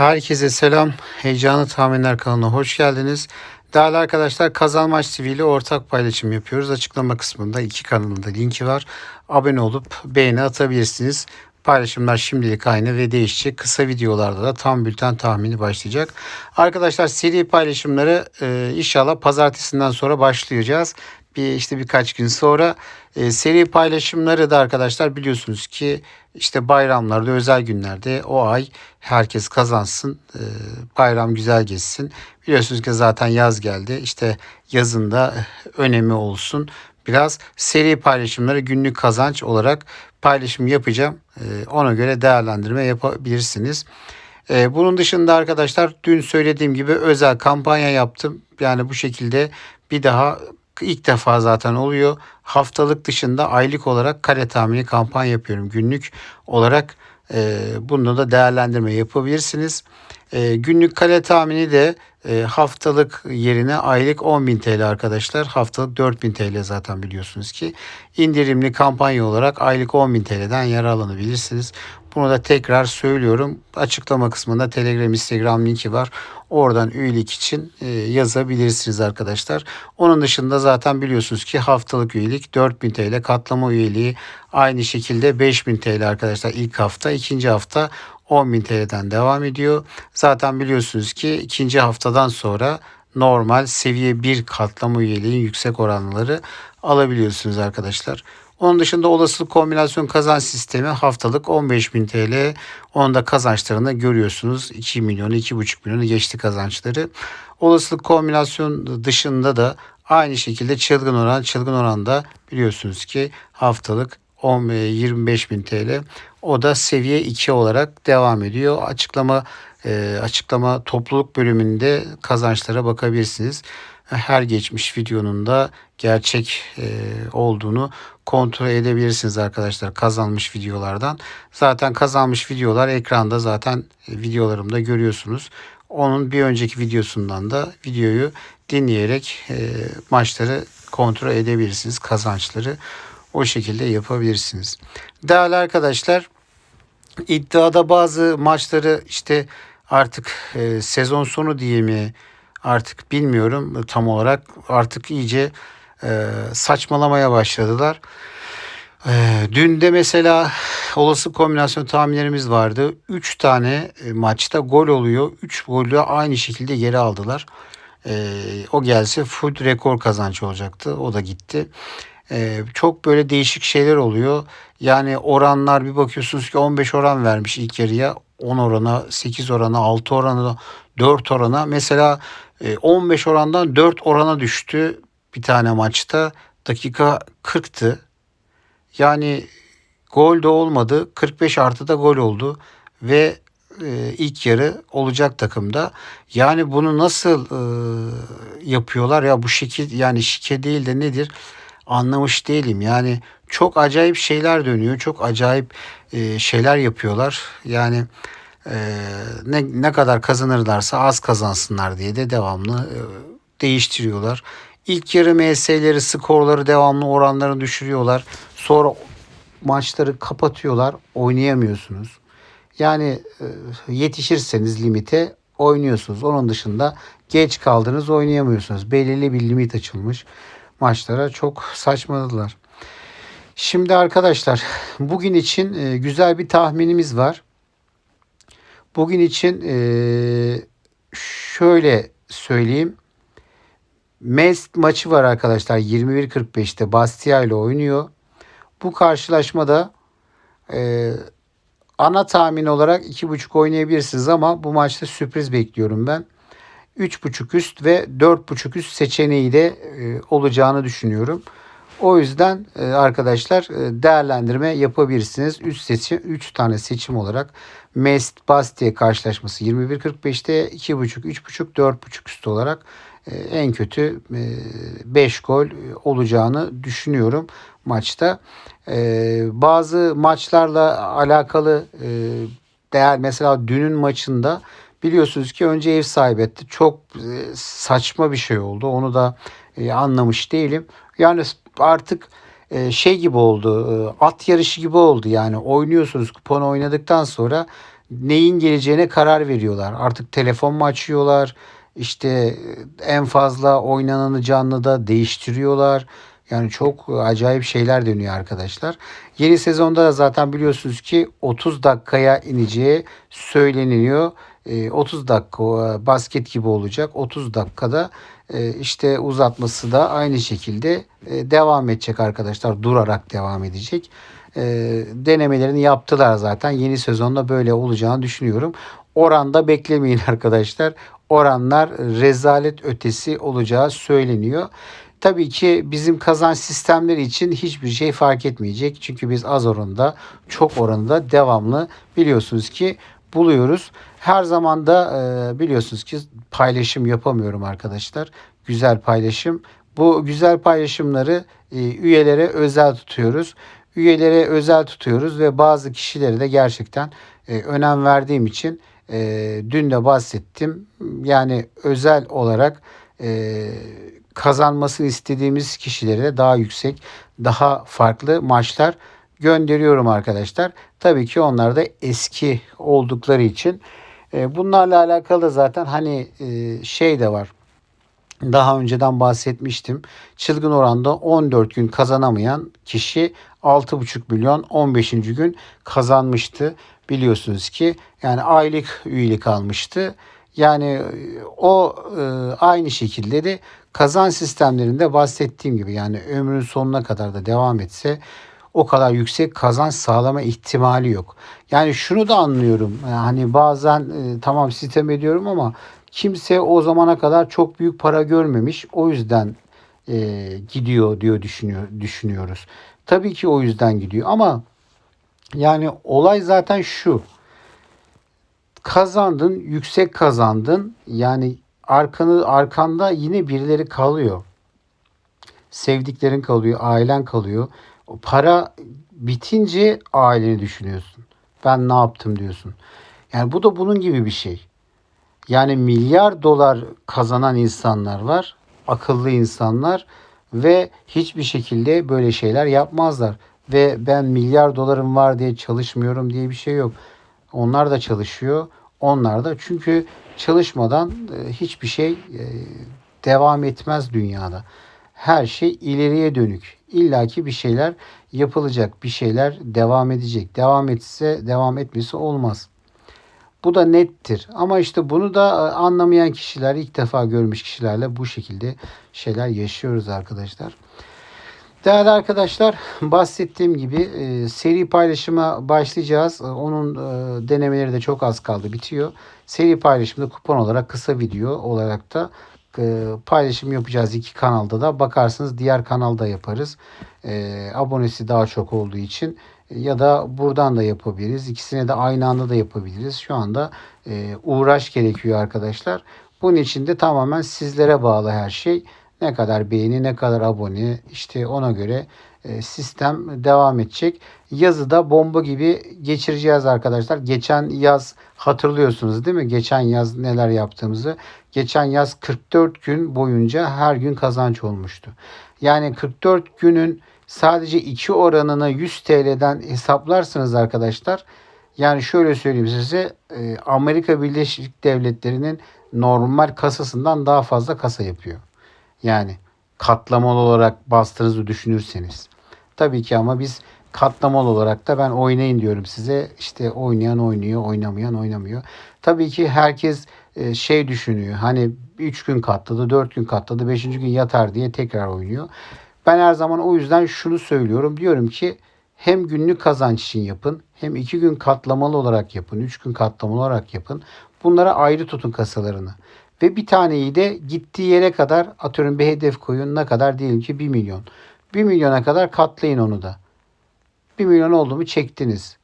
Herkese selam. Heyecanlı Tahminler kanalına hoş geldiniz. Değerli arkadaşlar Kazanmaç TV ile ortak paylaşım yapıyoruz. Açıklama kısmında iki kanalın da linki var. Abone olup beğeni atabilirsiniz. Paylaşımlar şimdilik aynı ve değişecek. Kısa videolarda da tam bülten tahmini başlayacak. Arkadaşlar seri paylaşımları e, inşallah pazartesinden sonra başlayacağız. Bir işte birkaç gün sonra e, seri paylaşımları da arkadaşlar biliyorsunuz ki işte bayramlarda özel günlerde o ay herkes kazansın e, bayram güzel geçsin. Biliyorsunuz ki zaten yaz geldi işte yazında önemi olsun. Biraz seri paylaşımları günlük kazanç olarak paylaşım yapacağım. E, ona göre değerlendirme yapabilirsiniz. E, bunun dışında arkadaşlar dün söylediğim gibi özel kampanya yaptım. Yani bu şekilde bir daha ilk defa zaten oluyor. Haftalık dışında aylık olarak kare tahmini kampanya yapıyorum. Günlük olarak e, bunu da değerlendirme yapabilirsiniz. E, günlük kale tahmini de e, haftalık yerine aylık 10.000 TL arkadaşlar. Haftalık 4.000 TL zaten biliyorsunuz ki. indirimli kampanya olarak aylık 10.000 TL'den yararlanabilirsiniz. Bunu da tekrar söylüyorum. Açıklama kısmında Telegram, Instagram linki var. Oradan üyelik için e, yazabilirsiniz arkadaşlar. Onun dışında zaten biliyorsunuz ki haftalık üyelik 4000 TL, katlama üyeliği aynı şekilde 5000 TL arkadaşlar ilk hafta, ikinci hafta 10.000 TL'den devam ediyor. Zaten biliyorsunuz ki ikinci haftadan sonra normal seviye 1 katlama üyeliğin yüksek oranları alabiliyorsunuz arkadaşlar. Onun dışında olasılık kombinasyon kazanç sistemi haftalık 15.000 TL. Onda kazançlarını görüyorsunuz. 2 milyonu 2,5 milyonu geçti kazançları. Olasılık kombinasyon dışında da aynı şekilde çılgın oran. Çılgın oranda biliyorsunuz ki haftalık 25 bin TL. O da seviye 2 olarak devam ediyor. Açıklama e, açıklama topluluk bölümünde kazançlara bakabilirsiniz. Her geçmiş videonun da gerçek e, olduğunu kontrol edebilirsiniz arkadaşlar kazanmış videolardan. Zaten kazanmış videolar ekranda zaten videolarımda görüyorsunuz. Onun bir önceki videosundan da videoyu dinleyerek e, maçları kontrol edebilirsiniz. Kazançları o şekilde yapabilirsiniz. Değerli arkadaşlar iddiada bazı maçları işte artık e, sezon sonu diye mi artık bilmiyorum tam olarak artık iyice e, saçmalamaya başladılar. E, dün de mesela olası kombinasyon tahminlerimiz vardı. 3 tane e, maçta gol oluyor. 3 golü aynı şekilde geri aldılar. E, o gelse full rekor kazancı olacaktı. O da gitti. Ee, çok böyle değişik şeyler oluyor. Yani oranlar bir bakıyorsunuz ki 15 oran vermiş ilk yarıya. 10 orana, 8 orana, 6 orana, 4 orana. Mesela 15 e, orandan 4 orana düştü bir tane maçta. Dakika 40'tı. Yani gol de olmadı. 45 artıda gol oldu. Ve e, ilk yarı olacak takımda. Yani bunu nasıl e, yapıyorlar ya bu şekil yani şike değil de nedir? anlamış değilim. Yani çok acayip şeyler dönüyor. Çok acayip e, şeyler yapıyorlar. Yani e, ne, ne kadar kazanırlarsa az kazansınlar diye de devamlı e, değiştiriyorlar. İlk yarı MS'leri, skorları devamlı oranlarını düşürüyorlar. Sonra maçları kapatıyorlar. Oynayamıyorsunuz. Yani e, yetişirseniz limite oynuyorsunuz. Onun dışında geç kaldınız oynayamıyorsunuz. Belirli bir limit açılmış maçlara çok saçmaladılar. Şimdi arkadaşlar bugün için e, güzel bir tahminimiz var. Bugün için e, şöyle söyleyeyim. Mest maçı var arkadaşlar 21.45'te Bastia ile oynuyor. Bu karşılaşmada e, ana tahmin olarak 2.5 oynayabilirsiniz ama bu maçta sürpriz bekliyorum ben. 3.5 üst ve 4.5 üst seçeneği de e, olacağını düşünüyorum. O yüzden e, arkadaşlar e, değerlendirme yapabilirsiniz. 3 seçim 3 tane seçim olarak Mest Bastia karşılaşması 21.45'te 2.5 3.5 4.5 üst olarak en kötü 5 gol olacağını düşünüyorum maçta. Bazı maçlarla alakalı değer mesela dünün maçında Biliyorsunuz ki önce ev etti. Çok e, saçma bir şey oldu. Onu da e, anlamış değilim. Yani artık e, şey gibi oldu. At yarışı gibi oldu. Yani oynuyorsunuz kupon oynadıktan sonra neyin geleceğine karar veriyorlar. Artık telefon mu açıyorlar? İşte e, en fazla oynananı canlıda değiştiriyorlar. Yani çok acayip şeyler dönüyor arkadaşlar. Yeni sezonda da zaten biliyorsunuz ki 30 dakikaya ineceği söyleniliyor. E, 30 dakika e, basket gibi olacak. 30 dakikada e, işte uzatması da aynı şekilde e, devam edecek arkadaşlar. Durarak devam edecek. E, denemelerini yaptılar zaten. Yeni sezonda böyle olacağını düşünüyorum. Oranda beklemeyin arkadaşlar. Oranlar rezalet ötesi olacağı söyleniyor. Tabii ki bizim kazanç sistemleri için hiçbir şey fark etmeyecek. Çünkü biz az oranda, çok oranda devamlı biliyorsunuz ki buluyoruz. Her zaman da e, biliyorsunuz ki paylaşım yapamıyorum arkadaşlar. Güzel paylaşım. Bu güzel paylaşımları e, üyelere özel tutuyoruz. Üyelere özel tutuyoruz ve bazı kişileri de gerçekten e, önem verdiğim için e, dün de bahsettim. Yani özel olarak e, kazanmasını istediğimiz kişilere daha yüksek, daha farklı maçlar gönderiyorum arkadaşlar. Tabii ki onlar da eski oldukları için. E, bunlarla alakalı da zaten hani e, şey de var. Daha önceden bahsetmiştim. Çılgın oranda 14 gün kazanamayan kişi 6,5 milyon 15. gün kazanmıştı. Biliyorsunuz ki yani aylık üyelik almıştı. Yani o e, aynı şekilde de kazan sistemlerinde bahsettiğim gibi yani ömrün sonuna kadar da devam etse o kadar yüksek kazanç sağlama ihtimali yok. Yani şunu da anlıyorum. Yani hani bazen e, tamam sistem ediyorum ama kimse o zamana kadar çok büyük para görmemiş. O yüzden e, gidiyor diyor düşünüyor düşünüyoruz. Tabii ki o yüzden gidiyor ama yani olay zaten şu. Kazandın, yüksek kazandın. Yani arkanı arkanda yine birileri kalıyor. Sevdiklerin kalıyor, ailen kalıyor. O para bitince aileni düşünüyorsun. Ben ne yaptım diyorsun. Yani bu da bunun gibi bir şey. Yani milyar dolar kazanan insanlar var. Akıllı insanlar ve hiçbir şekilde böyle şeyler yapmazlar. Ve ben milyar dolarım var diye çalışmıyorum diye bir şey yok. Onlar da çalışıyor. Onlar da çünkü çalışmadan e, hiçbir şey e, devam etmez dünyada. Her şey ileriye dönük. İlla ki bir şeyler yapılacak, bir şeyler devam edecek. Devam etse, devam etmesi olmaz. Bu da nettir. Ama işte bunu da e, anlamayan kişiler, ilk defa görmüş kişilerle bu şekilde şeyler yaşıyoruz arkadaşlar. Değerli arkadaşlar bahsettiğim gibi e, seri paylaşıma başlayacağız. E, onun e, denemeleri de çok az kaldı bitiyor. Seri paylaşımda kupon olarak kısa video olarak da e, paylaşım yapacağız iki kanalda da. Bakarsınız diğer kanalda yaparız. E, abonesi daha çok olduğu için ya da buradan da yapabiliriz. İkisine de aynı anda da yapabiliriz. Şu anda e, uğraş gerekiyor arkadaşlar. Bunun için de tamamen sizlere bağlı her şey. Ne kadar beğeni, ne kadar abone işte ona göre e, sistem devam edecek. Yazı da bomba gibi geçireceğiz arkadaşlar. Geçen yaz hatırlıyorsunuz değil mi? Geçen yaz neler yaptığımızı. Geçen yaz 44 gün boyunca her gün kazanç olmuştu. Yani 44 günün sadece 2 oranını 100 TL'den hesaplarsınız arkadaşlar. Yani şöyle söyleyeyim size e, Amerika Birleşik Devletleri'nin normal kasasından daha fazla kasa yapıyor. Yani katlamalı olarak bastığınızı düşünürseniz. Tabii ki ama biz katlamalı olarak da ben oynayın diyorum size. İşte oynayan oynuyor, oynamayan oynamıyor. Tabii ki herkes e, şey düşünüyor. Hani 3 gün katladı, 4 gün katladı, 5. gün yatar diye tekrar oynuyor. Ben her zaman o yüzden şunu söylüyorum. Diyorum ki hem günlük kazanç için yapın, hem 2 gün katlamalı olarak yapın, 3 gün katlamalı olarak yapın. Bunlara ayrı tutun kasalarını. Ve bir taneyi de gittiği yere kadar atıyorum bir hedef koyun. Ne kadar diyelim ki 1 milyon. 1 milyona kadar katlayın onu da. 1 milyon oldu mu çektiniz.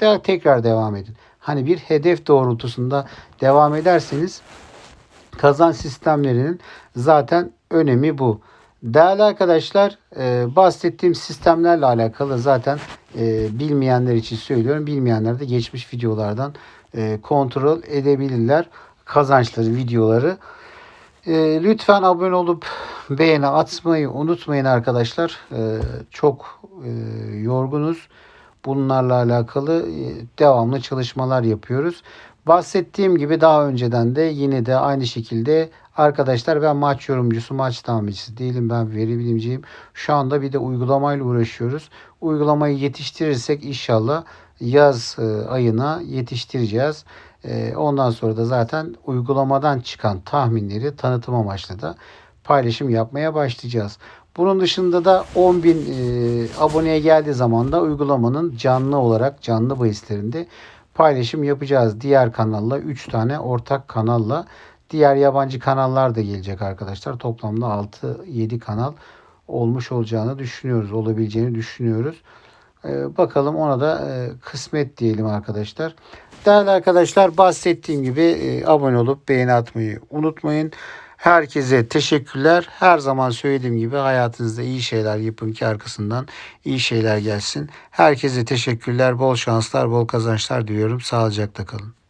Daha tekrar devam edin. Hani bir hedef doğrultusunda devam ederseniz kazan sistemlerinin zaten önemi bu. Değerli arkadaşlar e, bahsettiğim sistemlerle alakalı zaten e, bilmeyenler için söylüyorum. Bilmeyenler de geçmiş videolardan e, kontrol edebilirler kazançları, videoları. E, lütfen abone olup beğeni atmayı unutmayın arkadaşlar. E, çok e, yorgunuz. Bunlarla alakalı e, devamlı çalışmalar yapıyoruz. Bahsettiğim gibi daha önceden de yine de aynı şekilde arkadaşlar ben maç yorumcusu, maç tahmincisi değilim. Ben veri bilimciyim. Şu anda bir de uygulamayla uğraşıyoruz. Uygulamayı yetiştirirsek inşallah yaz e, ayına yetiştireceğiz. E, Ondan sonra da zaten uygulamadan çıkan tahminleri tanıtım amaçlı da paylaşım yapmaya başlayacağız. Bunun dışında da 10 bin e, aboneye geldiği zaman da uygulamanın canlı olarak canlı bahislerinde paylaşım yapacağız. Diğer kanalla 3 tane ortak kanalla diğer yabancı kanallar da gelecek arkadaşlar. Toplamda 6-7 kanal olmuş olacağını düşünüyoruz. Olabileceğini düşünüyoruz. Ee, bakalım ona da e, kısmet diyelim arkadaşlar. Değerli arkadaşlar bahsettiğim gibi e, abone olup beğeni atmayı unutmayın. Herkese teşekkürler. Her zaman söylediğim gibi hayatınızda iyi şeyler yapın ki arkasından iyi şeyler gelsin. Herkese teşekkürler. Bol şanslar, bol kazançlar diliyorum. Sağlıcakla kalın.